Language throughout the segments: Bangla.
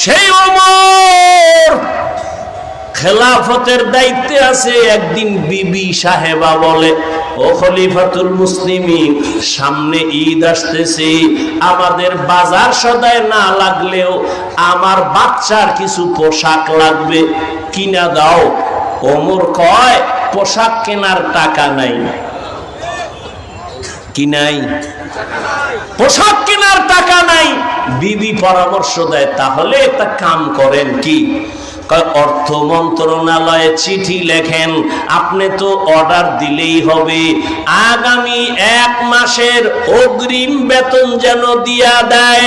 সেই ওমর খেলাফতের দায়িত্বে আছে, একদিন বিবি সাহেবা বলে, ও খলিফাতুল মুসলিমিন, সামনে ঈদ আসতেছে, আমাদের বাজার সদায় না লাগলেও আমার বাচ্চার কিছু পোশাক লাগবে, কিনা দাও। ওমর কয়, পোশাক কেনার টাকা নাই। কি নাই? পোশাক কেনার টাকা নাই। বিবি পরামর্শ দেয়, তাহলে একটা কাম করেন কি? অর্থ মন্ত্রণালয়ে চিঠি লেখেন, আপনি তো অর্ডার দিলেই হবে। আগামী এক মাসের অগ্রিম বেতন যেন দিয়া দেয়।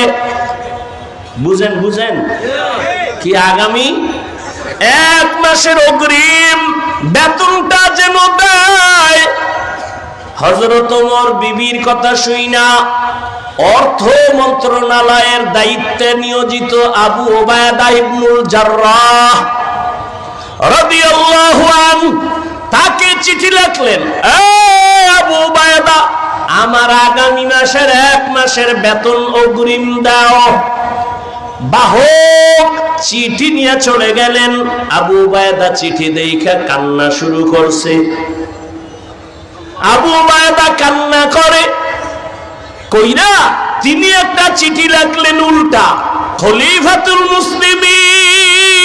বুঝেন বুঝেন? কি আগামী? এক মাসের অগ্রিম বেতনটা যেন দেয়। হজরত ওমর বিবির কথা শুই না। অর্থ মন্ত্রণালয়ের দায়িত্বে নিয়োজিত আবু ওবায়দা ইবনুল জাররাহ রাদিয়াল্লাহু আন, তাকে চিঠি লিখলেন "এ আবু ওবায়দা, আমার আগামী মাসের এক মাসের বেতন অগ্রিম দাও। বাহক, চিঠি নিয়ে চলে গেলেন। আবু বায়দা চিঠি দেখে কান্না শুরু করছে। আবু বায়দা কান্না করে কইরা তিনি একটা চিঠি রাখলেন উল্টা, খলিফাতুল মুসলিমিন।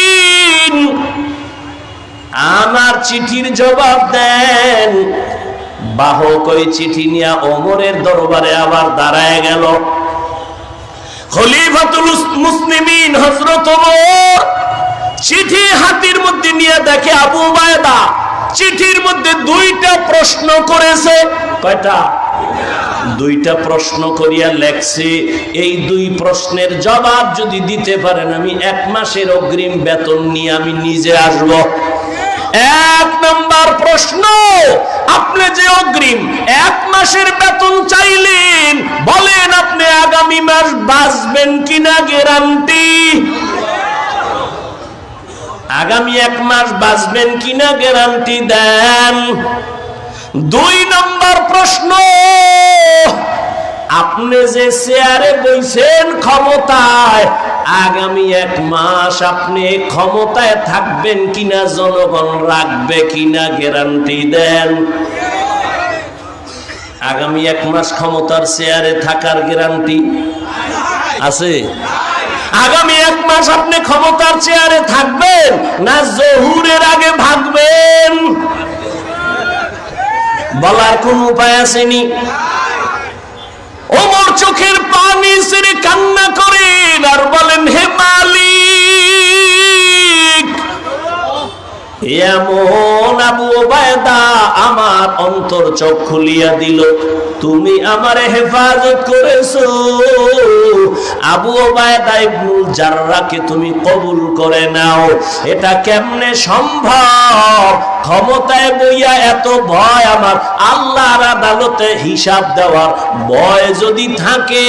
আমার চিঠির জবাব দেন, বাহক ওই চিঠি নিয়ে ওমরের দরবারে আবার দাঁড়ায় গেল। খলিফাতুল মুসলিমিন ওমর চিঠি হাতির মধ্যে নিয়ে দেখে আবু বায়দা চিঠির মধ্যে দুইটা প্রশ্ন করেছে। কয়টা? দুইটা প্রশ্ন করিয়া লেখছে এই দুই প্রশ্নের জবাব যদি দিতে পারেন আমি এক মাসের অগ্রিম বেতন নিয়ে আমি নিজে আসব। এক নাম্বার প্রশ্ন আপনি যে অগ্রিম এক মাসের বেতন চাইলেন বলেন আপনি আগামী মাস বাঁচবেন কিনা গ্যারান্টি আগামী এক মাস বাঁচবেন কিনা গ্যারান্টি দেন। দুই নম্বর প্রশ্ন, আপনি যে চেয়ারে বইছেন ক্ষমতায়, আগামী এক মাস আপনি ক্ষমতায় থাকবেন কিনা, জনগণ রাখবে কিনা গ্যারান্টি দেন। আগামী এক মাস ক্ষমতার চেয়ারে থাকার গ্যারান্টি আছে? আগামী এক মাস আপনি ক্ষমতার চেয়ারে থাকবেন না জহুরের আগে ভাগবেন। বলার কোন উপায় আসেনি। ওমর চোখের পানি সেরে কান্না করেন আর বলেন, হে এমন আবু ওবায়দা আমার অন্তর চোখ খুলিয়া দিল, তুমি আমারে হেফাজত করেছ। আবু ওবায়দা ইবনুল জাররাকে তুমি কবুল করে নাও। এটা কেমনে সম্ভব? ক্ষমতায় বইয়া এত ভয় আমার। আল্লাহর আদালতে হিসাব দেওয়ার ভয় যদি থাকে,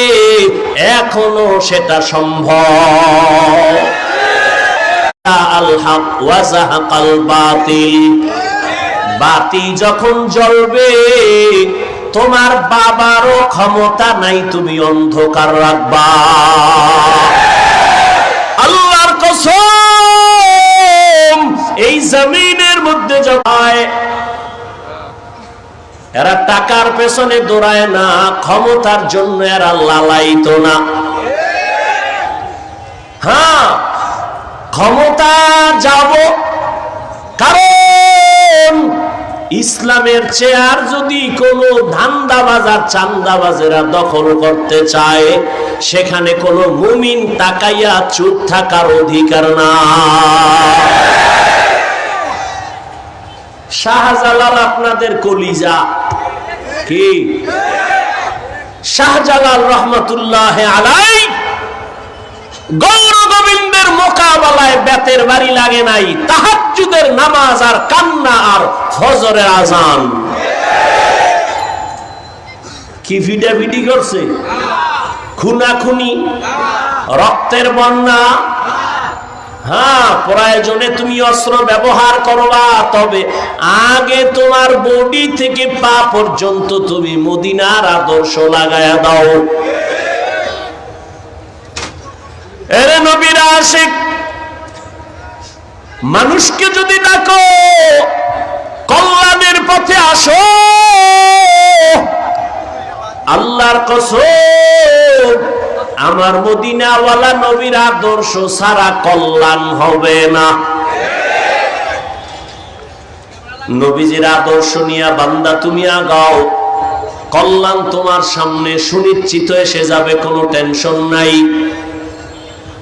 এখনও সেটা সম্ভব। বাতি যখন জ্বলবে, তোমার বাবারও ক্ষমতা নাই, তুমি অন্ধকার রাখবা। আল্লাহর কসম, এই জমিনের মধ্যে জমায় এরা টাকার পেছনে দৌড়ায় না, ক্ষমতার জন্য এরা লালাইত না। হ্যাঁ ক্ষমতা যাব। কারণ ইসলামের চেয়ার যদি কোনো ধান্দাবাজার চান্দাবাজেরা দখল করতে চায়, সেখানে কোনো মুমিন তাকাইয়া চুপ থাকার অধিকার না শাহজালাল আপনাদের কলিজা কি? শাহজালাল রহমতুল্লাহ আলাই গোবিন্দের মোকাবেলায় বেতের বাড়ি লাগে নাই। তাহাজ্জুদের নামাজ আর কান্না আর ফজরের আজান। কি করছে? খুনাখুনি? রক্তের বন্যা? হ্যাঁ প্রয়োজনে তুমি অস্ত্র ব্যবহার করবা, তবে আগে তোমার বডি থেকে পা পর্যন্ত তুমি মদিনার আদর্শ লাগায়া দাও। এরে নবীর আশিক, মানুষকে যদি ডাকো, কল্যাণের পথে আসো। আল্লাহর কসম, আমার মদিনাওয়ালা নবীর আদর্শ সারা কল্যাণ হবে না। নবীজির আদর্শ নিয়া বান্দা তুমি আগাও। কল্যাণ তোমার সামনে সুনিশ্চিত এসে যাবে, কোনো টেনশন নাই।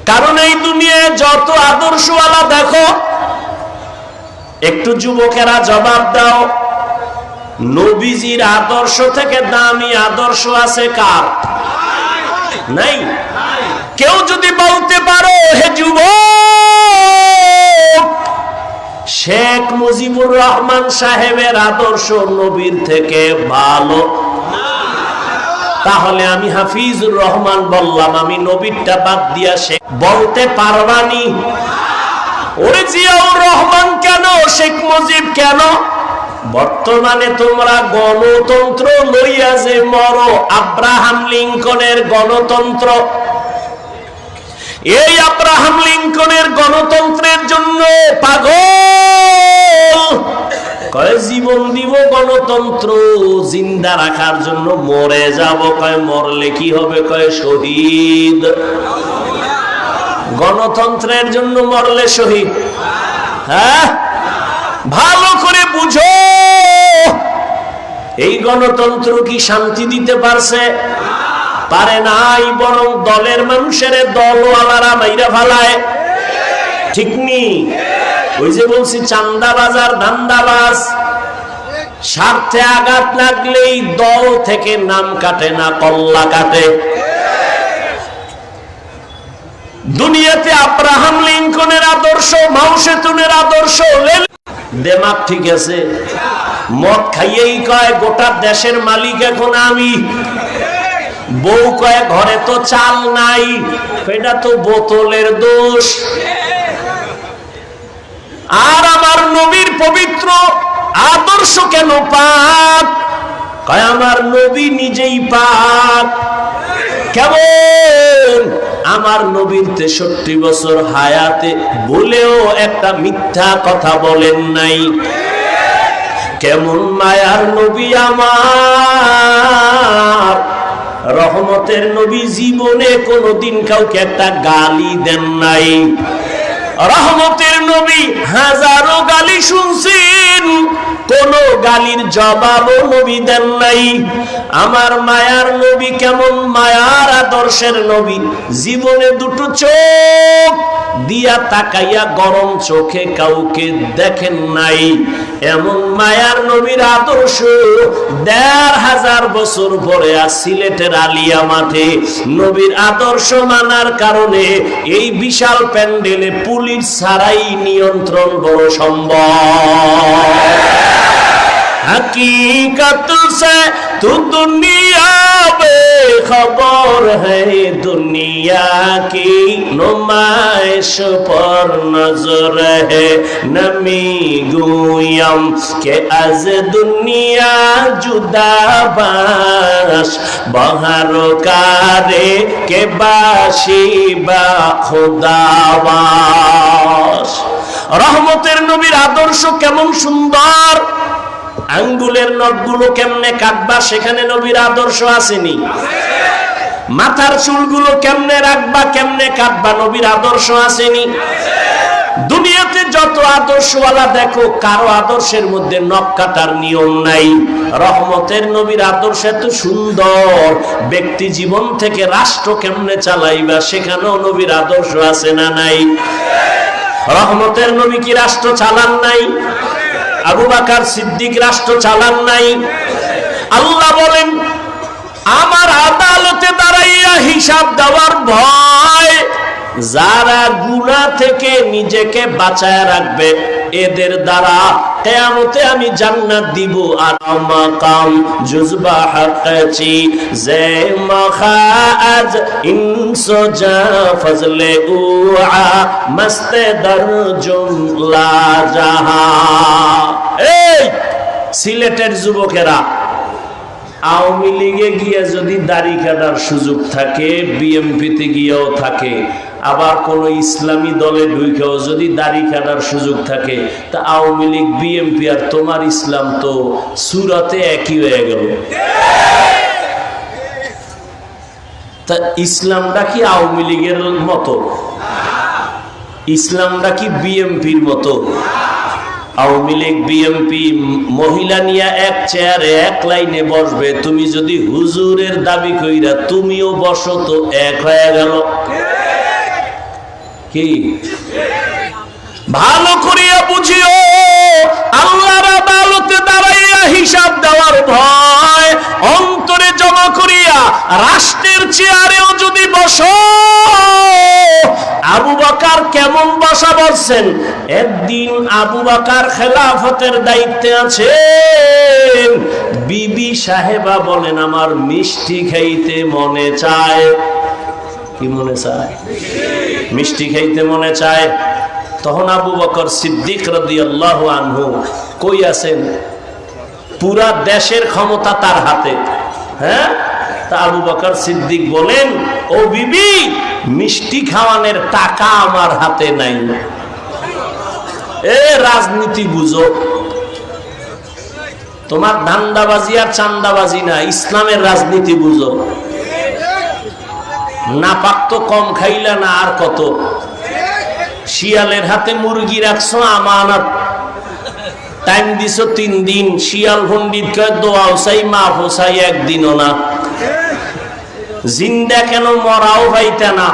কারণ এই দুনিয়ায় যত আদর্শওয়ালা দেখো, একটু যুবকেরা জবাব দাও, নবীজির আদর্শ থেকে দামি আদর্শ আছে কার? নাই? কেউ যদি বলতে পারো, হে যুব শেখ মুজিবুর রহমান সাহেবের আদর্শ নবীর থেকে ভালো। তাহলে আমি হাফিজুর রহমান বললাম, আমি নবীরটা বাদ দিয়া সে বলতে পারবানি ওরে জিয়াউর রহমান কেন, শেখ মুজিব কেন? বর্তমানে তোমরা গণতন্ত্র লইয়া যে মরো, আব্রাহাম লিঙ্কনের গণতন্ত্র। এই আব্রাহাম লিঙ্কনের গণতন্ত্রের জন্য পাগল। জীবন দিব গণতন্ত্র জিন্দা রাখার জন্য মরে যাব। কয়, মরলে কি হবে? কয়, শহীদ। গণতন্ত্রের জন্য মরলে শহীদ। হ্যাঁ? ভালো করে বুঝো। এই গণতন্ত্র কি শান্তি দিতে পারছে? পারে নাই, বরং দলের মানুষের দল দলওয়ালারা মাইরা ফালায়। ঠিক নি? ওই যে বলছি চান্দাবাজ আর ধান্দাবাজ স্বার্থে আঘাত লাগলেই দল থেকে নাম কাটে না, কল্লা কাটে। দুনিয়াতে আব্রাহাম লিঙ্কনের আদর্শ মাউসেতুনের আদর্শ দেমাগ ঠিক আছে। মদ খাইয়েই কয়, গোটা দেশের মালিক এখন আমি। বউ কয়, ঘরে তো চাল নাই, এটা তো বোতলের দোষ। আর আমার নবীর পবিত্র আদর্শ কেন পাক? কয়, আমার নবী নিজেই পাক। কেমন? আমার নবীর তেষট্টি বছর হায়াতে বলেও একটা মিথ্যা কথা বলেন নাই। কেমন মায়ার নবী আমার? রহমতের নবী জীবনে কোনোদিন কাউকে একটা গালি দেন নাই। রহমতের নবী হাজারো গালি শুনছেন। কোন গালির জবাবও নবী দেন নাই। আমার মায়ার নবী কেমন? মায়ার আদর্শের নবী। জীবনে দুটো চোখ দিয়া তাকাইয়া গরম চোখে কাউকে দেখেন নাই। এমন মায়ার নবীর আদর্শ দেড় হাজার বছর পরে আর সিলেটের আলিয়া মাঠে নবীর আদর্শ মানার কারণে এই বিশাল প্যান্ডেলে পুলিশ ছাড়াই নিয়ন্ত্রণ বড় সম্ভব। হকীকত তু দুনিয়া খবর হুনিয়া কি নুমাইশ পর নজর হমি গুয়ম কে আজ দুনিয়া জুদা বহার কারে কে বাসি বা খুদাবাস। রহমতের নবীর আদর্শ কেমন সুন্দর? আঙ্গুলের নখগুলো কেমনে কাটবা সেখানে নবীর আদর্শ আসেনি। মাথার চুলগুলো কেমনে রাখবা, কেমনে কাটবা নবীর আদর্শ আসেনি। দুনিয়াতে যত আদর্শওয়ালা দেখো, কারও আদর্শের মধ্যে নখ কাটার নিয়ম নাই। রহমতের নবীর আদর্শ এত সুন্দর। ব্যক্তি জীবন থেকে রাষ্ট্র কেমনে চালাইবা, সেখানেও নবীর আদর্শ আছে না নাই? রহমতের নবী কি রাষ্ট্র চালান নাই? আবু বাকার সিদ্দিক রাষ্ট্র চালান নাই? আল্লাহ বলেন, আমার আদালতে দাঁড়াইয়া হিসাব দেওয়ার ভয় যারা গুণা থেকে নিজেকে বাঁচায় রাখবে, এদের দ্বারা কেয়ামতে আমি জান্নাত দিব। আর মাকাম জুজবা হাকাচি জে মখাজ ইনসো জা ফজলে উআ মস্তে দর জুমলা জাহা। এই সিলেটের যুবকেরা, আওয়ামী লীগে গিয়ে যদি দাড়ি কাটার সুযোগ থাকে, বিএমপিতে গিয়েও থাকে আবার কোন ইসলামী দলে ঢুকেও যদি দাড়ি কাটার সুযোগ থাকে, তা আওয়ামী লীগ বিএমপি আর তোমার ইসলাম তো সুরাতে একই হয়ে গেল। তা ইসলামটা কি আওয়ামী লীগের মতো? ইসলামটা কি বিএমপির মতো? আওয়ামী লীগ বিএমপি মহিলা নিয়ে এক চেয়ারে এক লাইনে বসবে, তুমি যদি হুজুরের দাবি কইরা তুমিও বসো তো এক হয়ে গেল। কি? ভালো করিয়া বুঝিও, আল্লাহর আদালতে দাঁড়াইয়া হিসাব দেওয়ার ভয়, অন্তরে জমা করিয়া রাষ্ট্রের চেয়ারেও যদি বসো, আবু বাকার কেমন বসা বলছেন? একদিন আবু বাকার খেলাফতের দায়িত্বে আছেন। বিবি সাহেবা বলেন, আমার মিষ্টি খাইতে মনে চায়। কি মনে চায়? মিষ্টি খাইতে মনে চায়। তখন আবু বকর সিদ্দিক রাদিয়াল্লাহু আনহু কই আছেন? পুরা দেশের ক্ষমতা তার হাতে। হ্যাঁ? তা আবু বকর সিদ্দিক বলেন, ও বিবি, মিষ্টি খাওয়ানোর টাকা আমার হাতে নাই। এ রাজনীতি বুঝো। তোমার ধান্দাবাজি আর চান্দাবাজি না, ইসলামের রাজনীতি বুঝো। নাপাক তো কম খাইলা না আর কত? শিয়ালের হাতে মুরগি রাখছো, আমানত। টাইম দিছো তিন দিন, শিয়াল পন্ডিত কয় দোয়াও চাই মাফ চাই একদিনও না। জিন্দা কেন মরাও পাইতে না?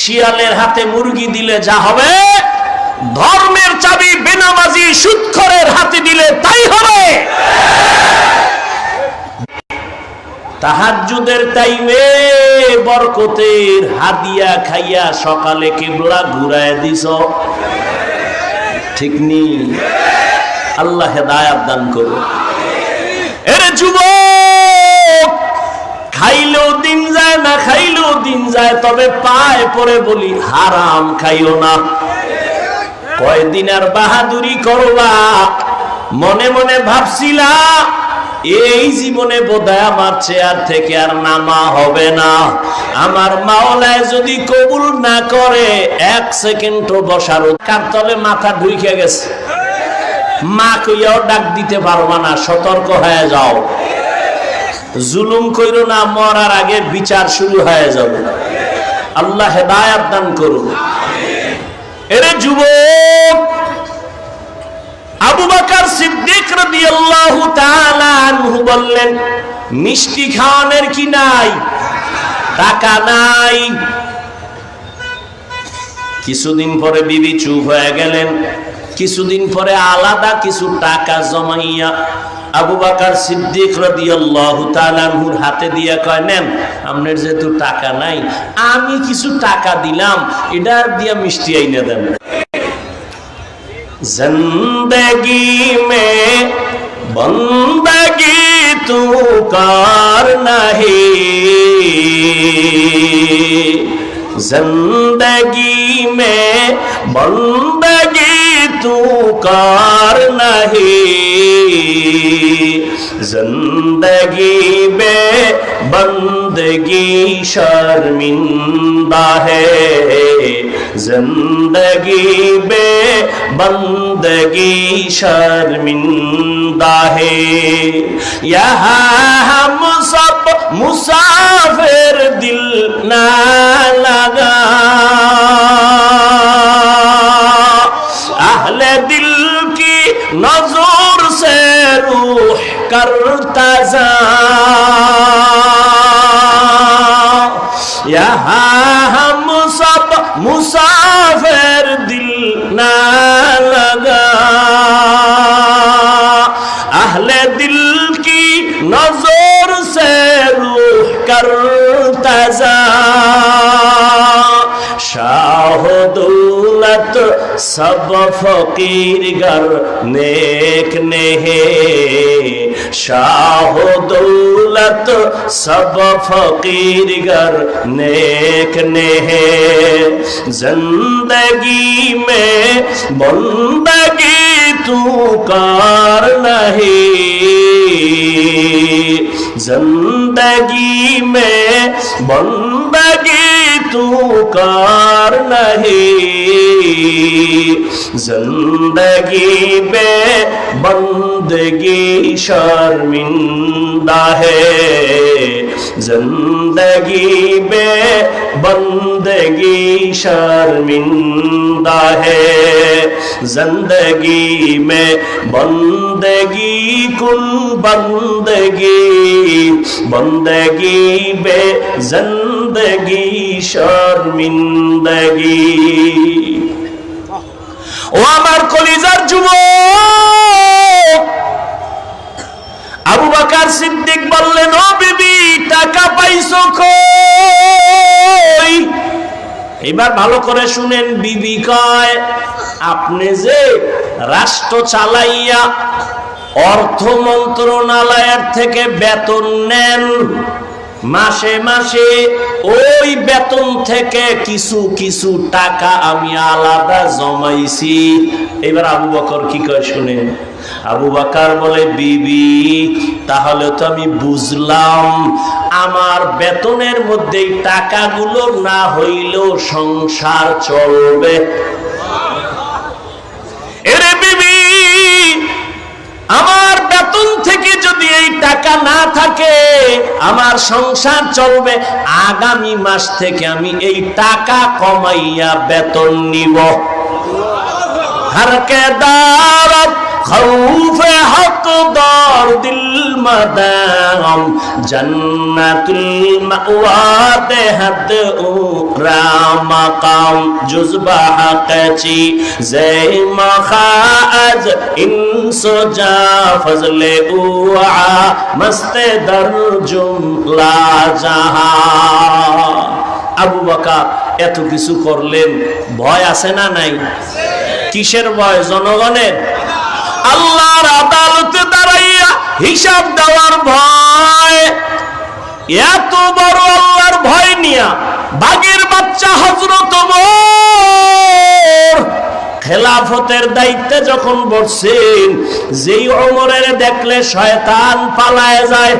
শিয়ালের হাতে মুরগি দিলে যা হবে, ধর্মের চাবি, বেনামাজি, সুৎখরের হাতে দিলে তাই হবে। তাহাজ্জুদের টাইমে বরকতের হাদিয়া খাইয়া সকালে কেবলা ঘুরায় দিস। ঠিক নি? আল্লাহ হেদায়াত দান করো এরে যুবক, খাইলেও দিন যায়, না খাইলেও দিন যায়, তবে পায় পরে বলি, হারাম খাইও না। কয়দিন আর বাহাদুরি করবা? মনে মনে ভাবছিলা এই জীবনে বোধহয় আমার চেয়ার থেকে আর নামা হবে না। আমার মাওলায় যদি কবুল না করে, এক সেকেন্ডও বসার কার তলে মাথা ঢুকে গেছে? মা কইয়াও ডাক দিতে পারবা না, সতর্ক হয়ে যাও। জুলুম কইরো না, মরার আগে বিচার শুরু হয়ে যাবে। আল্লাহ হেদায়াত দান করুন। এরে যুবক! তাআলা আনহু বললেন, মিষ্টি খাওয়ানোর কি নাই? টাকা নাই। কিছুদিন পরে বিবি চুপ হয়ে গেলেন। কিছুদিন পরে আলাদা কিছু টাকা জমাইয়া আবু বাকার সিদ্দিক রাদিয়াল্লাহু তাআলা আনহুর হাতে দিয়া কয়, নেন আপনার যেহেতু টাকা নাই, আমি কিছু টাকা দিলাম এটার দিয়া মিষ্টি আইনে দেন जिंदगी में बंदगी तू कार नहीं زندگی میں بندگی تو کار نہیں۔ زندگی میں بندگی شرمندہ ہے۔ زندگی بے بندگی شرمندہ ہے۔ یہاں ہم سب مسافر دل نالا اہل دل کی نظور سے روح کرتا جا یہاں ہم سب موسیٰ سب فقیر گر نیک نے شاہ و دولت سب فقیر گر نیک نے زندگی میں بندگی تو کار نہیں۔ زندگی میں بندگی تو کار نہیں۔ زندگی بے بندگی شرمندہ ہے۔ زندگی بے بندگی شرمندہ ہے زندگی میں بندگی کن بندگی بندگی بے زندگی شرمندگی ও আমার কলিজার যুবক আবু বাকার সিদ্দিক বললেন, ও বিবি, টাকা পাইছো কই? এবার ভালো করে শুনেন, বিবি কয়, আপনি যে রাষ্ট্র চালাইয়া অর্থ মন্ত্রণালয়ের থেকে বেতন নেন, মাসে মাসে ওই বেতন থেকে কিছু কিছু টাকা আমি আলাদা জমাইছি। এবার আবু বকর কি কয় শুনেন আবু বাকার বলে, বিবি, তাহলে তো আমি বুঝলাম, আমার বেতনের মধ্যে এই টাকাগুলো না হইলেও সংসার চলবে। এরে বিবি, আমার বেতন থেকে যদি এই টাকা না থাকে, আমার সংসার চলবে। আগামী মাস থেকে আমি এই টাকা কমাইয়া বেতন নিব। হরকে দারত খৌফে হক দর দিল মদাম জন্নাতুল মাওয়াতে হদ রামাকাম জুজবা হকচি জে মখাজ ইনসো জা ফজলে উআ মস্তে দর জুমলা জাহা আবু বকর এত কিছু করলেন, ভয় আছে না নাই? কিসের ভয়? জনগণের? আল্লাহর আদালতে দাঁড়াইয়া হিসাব দেওয়ার ভয়। এত বড় আল্লাহর ভয় নিয়া বাগের বাচ্চা হজরত খেলাফতের দায়িত্বে যখন বসছেন, যেই অমরের দেখলে শয়তান পালায় যায়।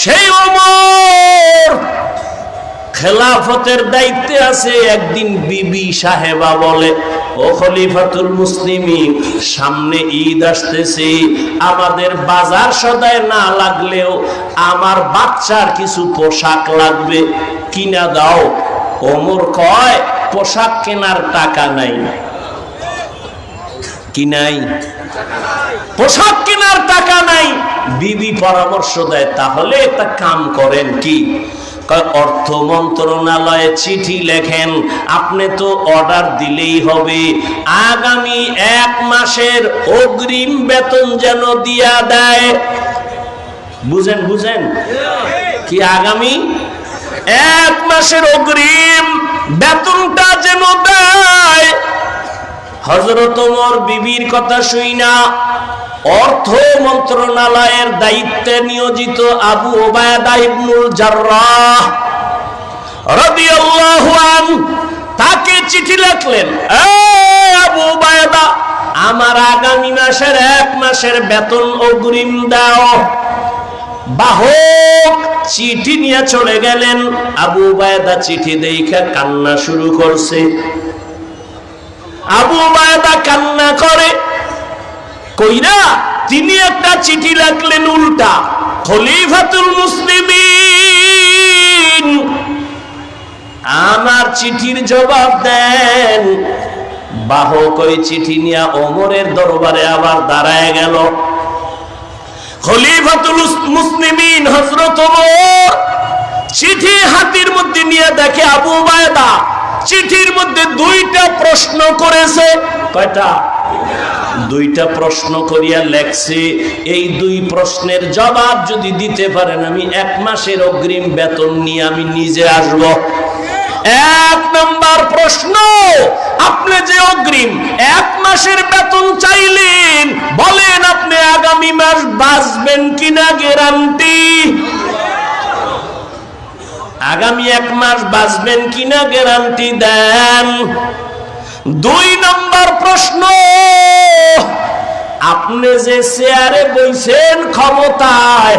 সেই অমর খেলাফতের দায়িত্বে আছে, একদিন বিবি সাহেবা বলে, ও খলিফাতুল মুসলিমিন, সামনে ঈদ আসতেছে, আমাদের বাজার সদায় না লাগলেও আমার বাচ্চার কিছু পোশাক লাগবে, কিনা দাও। ওমর কয়, পোশাক কেনার টাকা নাই। কি নাই? পোশাক কেনার টাকা নাই। বিবি পরামর্শ দেয়, তাহলে একটা কাম করেন কি? অর্থ মন্ত্রণালয়ে চিঠি লেখেন, আপনি তো অর্ডার দিলেই হবে। আগামী এক মাসের অগ্রিম বেতন যেন দিয়া দেয়। বুঝেন বুঝেন? কি আগামী? এক মাসের অগ্রিম বেতনটা যেন দেয়। হজরত ওমর বিবির কথা শুই না। অর্থ মন্ত্রণালয়ের দায়িত্বে নিয়োজিত আবু ওবায়দা ইবনুল জাররাহ রাদিয়াল্লাহু আন তাকে চিঠি লিখলেন আবু ওবায়দা আমার আগামী মাসের এক মাসের বেতন অগ্রিম দাও। বাহক, চিঠি নিয়ে চলে গেলেন। আবু ওবায়দা চিঠি দেখে কান্না শুরু করছে। আবু বায়দা কান্না করে, কইরা, তিনি একটা চিঠি রাখলেন উল্টা, খলিফাতুল মুসলিমিন। আমার চিঠির জবাব দেন। বাহক ওই চিঠি নিয়ে ওমরের দরবারে আবার দাঁড়ায় গেল। খলিফাতুল মুসলিমিন হজরত চিঠি হাতির মধ্যে নিয়ে দেখে আবু বায়দা চিঠির মধ্যে দুইটা প্রশ্ন করেছে। কয়টা? দুইটা প্রশ্ন করিয়া লেখছে এই দুই প্রশ্নের জবাব যদি দিতে পারেন আমি এক মাসের অগ্রিম বেতন নিয়ে আমি নিজে আসব। এক নম্বর প্রশ্ন আপনি যে অগ্রিম এক মাসের বেতন চাইলেন বলেন আপনি আগামী মাস বাঁচবেন কিনা গ্যারান্টি আগামী এক মাস বাঁচবেন কিনা গ্যারান্টি দেন। দুই নম্বর প্রশ্ন, আপনি যে চেয়ারে বইছেন ক্ষমতায়,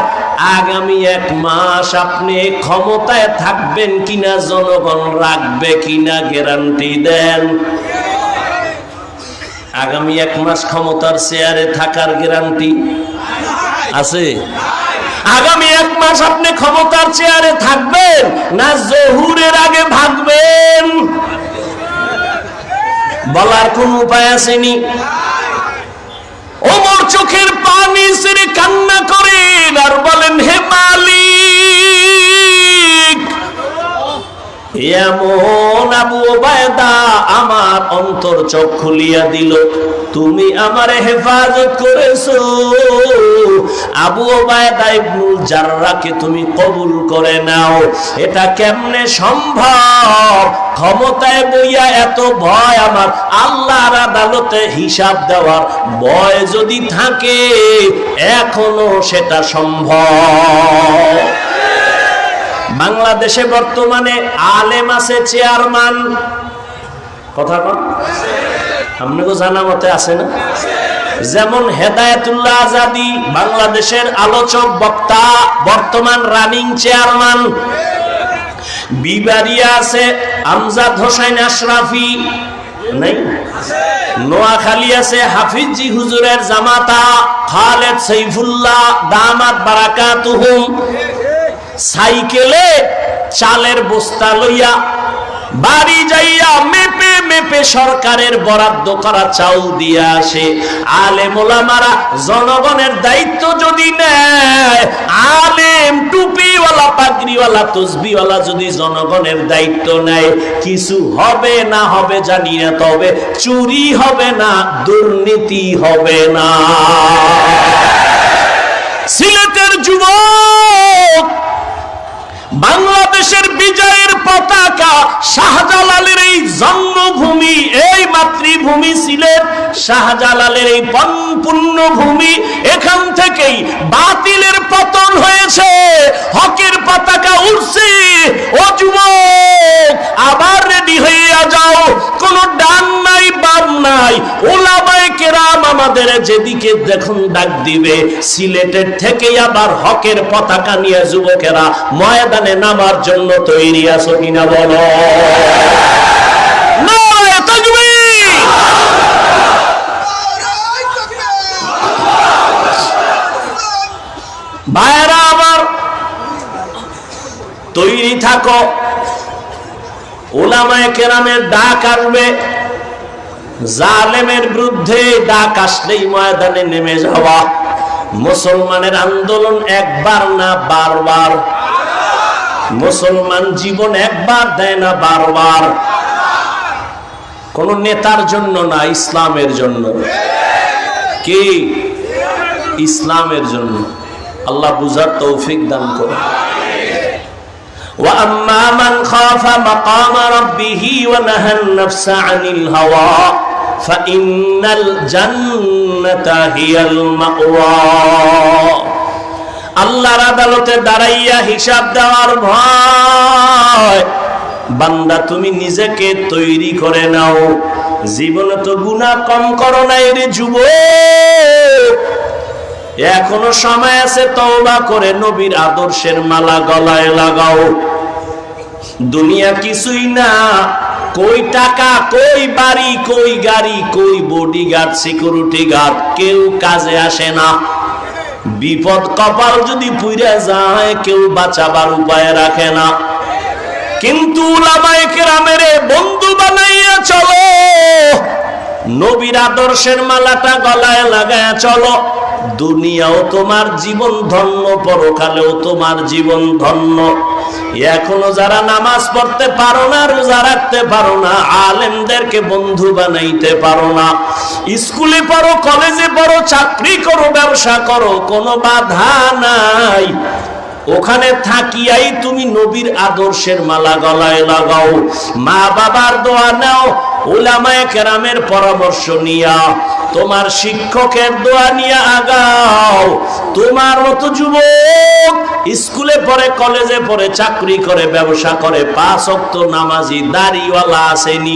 আগামী এক মাস আপনি ক্ষমতায় থাকবেন কিনা জনগণ রাখবে কিনা গ্যারান্টি দেন। আগামী এক মাস ক্ষমতার চেয়ারে থাকার গ্যারান্টি আছে? আগামী এক মাস আপনি ক্ষমতার চেয়ারে থাকবেন না জহুরের আগে ভাগবেন। বলার কোন উপায় আসেনি। ওমর চোখের পানি সেরে কান্না করেন আর বলেন, হে মালিক, এমন আবু ওবায়দা আমার অন্তর চোখ খুলিয়া দিল। তুমি আমারে হেফাজত করেছ। আবু ওবায়দা ইবনুল জাররাকে তুমি কবুল করে নাও। এটা কেমনে সম্ভব? ক্ষমতায় বইয়া এত ভয় আমার। আল্লাহর আদালতে হিসাব দেওয়ার ভয় যদি থাকে, এখনও সেটা সম্ভব। বাংলাদেশে বর্তমানে আলেম আছে চেয়ারম্যান। কথা কন। আপনাকে জানা মতে আছে না? যেমন হেদায়তুল্লাহ আজাদি বাংলাদেশের আলোচক, বক্তা, বর্তমান রানিং চেয়ারম্যান বিবারিয়া আছে, আমজাদ হোসেন আশরাফি নাই? নোয়াখালী আছে, হাফিজি হুজুরের জামাতা খালেদ সৈফুল্লাহ, দামাত বারাকাতুহুম। সাইকেলে চালের বস্তা লইয়া বাড়ি যাইয়া মেপে মেপে সরকারের বরাদ্দ করা চাউল দিয়ে আসে। আলে মোলামারা জনগণের দায়িত্ব যদি নেয়, আলেম টুপিওয়ালা, পাগড়িওয়ালা, তসবিওয়ালা যদি জনগণের দায়িত্ব নেয়, কিছু হবে না হবে জানি না, তবে চুরি হবে না, দুর্নীতি হবে না। সিলেটের যুবক, বাংলাদেশের বিজয়ের পতাকা শাহজালালের এই জন্মভূমি, এই মাতৃভূমি সিলেট। শাহজালালের এই পুণ্যভূমি এখান থেকেই বাতিলের পতন হয়েছে। হকের পতাকা উঠছে ও যুবক, আবার রেডি হইয়া যাও। কোন ডান নাই বাম নাই। ওলামায়ে কেরাম আমাদের যেদিকে দেখুন ডাক দিবে, সিলেটের থেকেই আবার হকের পতাকা নিয়ে যুবকেরা ময়দানে নামার জন্য তৈরি আছো কিনা বলো? তাকবীর! আমার, তৈরি থাকো। ওলামায়ে কেরামের ডাক আসবে। জালেমের বিরুদ্ধে ডাক আসলেই ময়দানে নেমে যাওয়া মুসলমানের আন্দোলন একবার না বারবার মুসলমান জীবন একবার দেয় না বারবার কোন নেতার জন্য না ইসলামের জন্য কি ইসলামের জন্য আল্লাহ বুঝার তৌফিক দান করে وأما من خاف مقام ربه ونهى النفس عن الهوى আল্লাহর আদালতে দাঁড়াইয়া হিসাব দেওয়ার ভয়। বান্দা, তুমি নিজেকে তৈরি করে নাও। জীবনে তো গুণা কম করো না এর যুব এখনও সময় আছে তওবা করে নবীর আদর্শের মালা গলায় লাগাও। দুনিয়া কিছুই না কই টাকা, কই বাড়ি, কই গাড়ি, কই বডি গার্ড সিকিউরিটি গার্ড কেউ কাজে আসে না। বিপদ কপাল যদি পুড়ে যায়, কেউ বাঁচাবার উপায় রাখে না। কিন্তু বন্ধু বানাইয়া চলো। নবীর আদর্শের মালাটা গলায় লাগায় চলো। দুনিয়াও তোমার জীবন ধন্য, পরকালেও তোমার জীবন ধন্য। এখনও যারা নামাজ পড়তে পারো না, রোজা রাখতে পারো না, আলেমদেরকে বন্ধু বানাইতে পারো না। স্কুলে পড়ো, কলেজে পড়ো, চাকরি করো, ব্যবসা করো, কোনো বাধা নাই। ওখানে থাকিয়াই তুমি নবীর আদর্শের মালা গলায় লাগাও। মা বাবার দোয়া নাও ওলামায়ে কেরামের পরামর্শ নিয়া, তোমার শিক্ষকের দোয়া নিয়ে আগাও। তোমার মতো যুবক স্কুলে পড়ে, কলেজে পড়ে, চাকরি করে, ব্যবসা করে, পাঁচ অক্ত নামাজি, দাড়িওয়ালা আসেনি।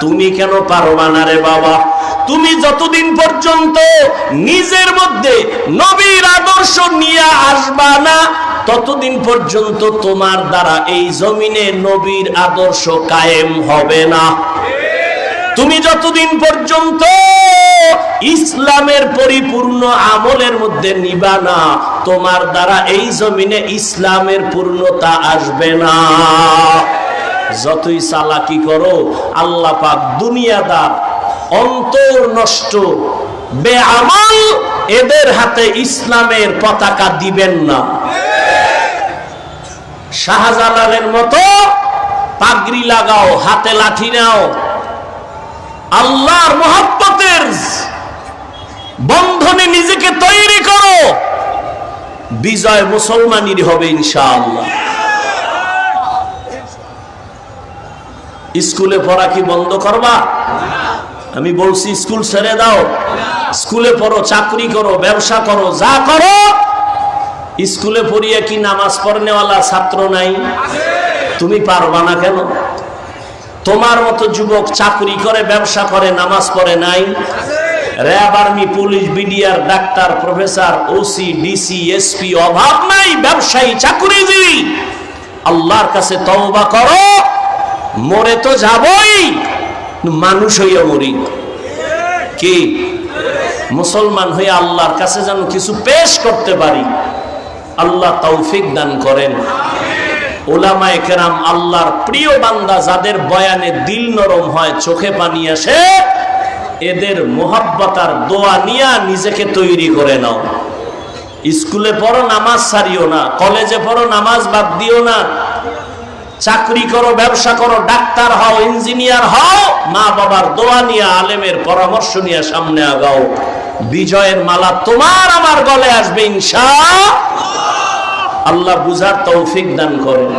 তুমি কেন পারবা না রে বাবা? তুমি যতদিন পর্যন্ত নিজের মধ্যে নবীর আদর্শ নিয়ে আসবা না ততদিন পর্যন্ত তোমার দ্বারা এই জমিনে নবীর আদর্শ কায়েম হবে না। তুমি যতদিন পর্যন্ত ইসলামের পরিপূর্ণ আমলের মধ্যে নিবা না, তোমার দ্বারা এই জমিনে ইসলামের পূর্ণতা আসবে না। যতই চালাকি করো, আল্লাহ পাক দুনিয়াদার অন্তর নষ্ট, বেআমাল, এদের হাতে ইসলামের পতাকা দিবেন না। শাহজালালের মতো পাগড়ি লাগাও, হাতে লাঠি নাও। আল্লাহর মোহাব্বতের বন্ধনে নিজেকে তৈরি করো। বিজয় মুসলমানের হবে ইনশাআল্লাহ। স্কুলে পড়া কি বন্ধ করবা? আমি বলছি, স্কুল ছেড়ে দাও। স্কুলে পড়ো, চাকরি করো, ব্যবসা করো, যা করো স্কুলে পড়িয়া কি নামাজ পড়নেওয়ালা ছাত্র নাই? তুমি পারবা না কেন? তোমার মতো যুবক চাকরি করে, ব্যবসা করে, নামাজ পড়ে নাই? RAB army, police, BDR, doctor, professor, OC, DC, SP অভাব নাই, ব্যবসায়ী, চাকরিজীবী। আল্লাহর কাছে তওবা করো, মরে তো যাবই, মানুষ হইয়া মরি। কি? মুসলমান হয়ে আল্লাহর কাছে যেন কিছু পেশ করতে পারি। আল্লাহ তৌফিক দান করেন। ওলামায়ে কেরাম আল্লাহর প্রিয় বান্দা যাদের বয়ানে দিল নরম হয়, চোখে পানি আসে, এদের মোহাব্বতার দোয়া নিয়া নিজেকে তৈরি করে নাও। স্কুলে পড়ো, নামাজ ছাড়িও না। কলেজে পড়ো, নামাজ বাদ দিও না। চাকরি করো, ব্যবসা করো, ডাক্তার হও, ইঞ্জিনিয়ার হও মা বাবার দোয়া নিয়ে, আলেমের পরামর্শ নিয়ে সামনে আগাও। বিজয়ের মালা তোমার আমার গলে আসবে ইনশা আল্লাহ। বুঝার তৌফিক দান করেন।